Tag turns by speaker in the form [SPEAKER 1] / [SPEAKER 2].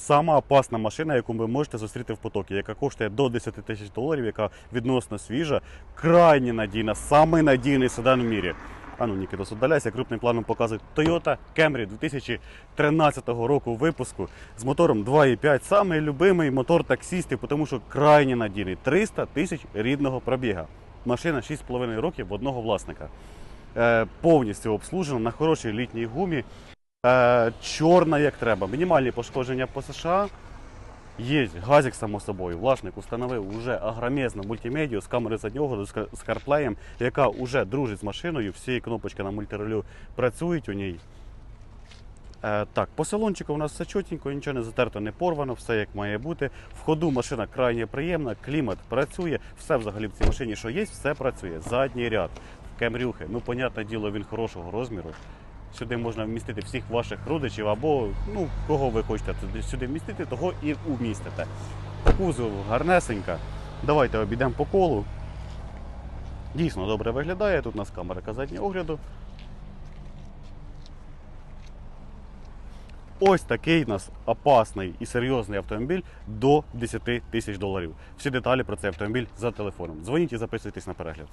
[SPEAKER 1] Сама опасна машина, яку ви можете зустріти в потокі, яка коштує до 10 тисяч доларів, яка відносно свіжа, крайне надійна, самий надійний седан в мірі. А ну, Нікітос, удаляйся, крупним планом показує Toyota Camry 2013 року випуску з мотором 2.5. Самий любимий мотор таксістів, тому що крайне надійний. 300 тисяч рідного пробіга. Машина 6,5 років в одного власника. Е, повністю обслужена на хорошій літній гумі. Е, чорна як треба. Мінімальні пошкодження по США. Є газик, само собою. Власник установив уже агромезну мультимедію з камери заднього з ка- яка вже дружить з машиною. Всі кнопочки на мультиролю працюють у ній. Е, так, по салончику у нас все чотенько, нічого не затерто, не порвано, все як має бути. В ходу машина крайне приємна, клімат працює, все взагалі в цій машині, що є, все працює. Задній ряд, кемрюхи. Ну, понятне діло, він хорошого розміру. Сюди можна вмістити всіх ваших родичів або ну, кого ви хочете сюди вмістити, того і вмістите. Кузов гарнесенька. Давайте обійдемо по колу. Дійсно добре виглядає. Тут у нас камера заднього огляду. Ось такий у нас опасний і серйозний автомобіль до 10 тисяч доларів. Всі деталі про цей автомобіль за телефоном. Дзвоніть і записуйтесь на перегляд.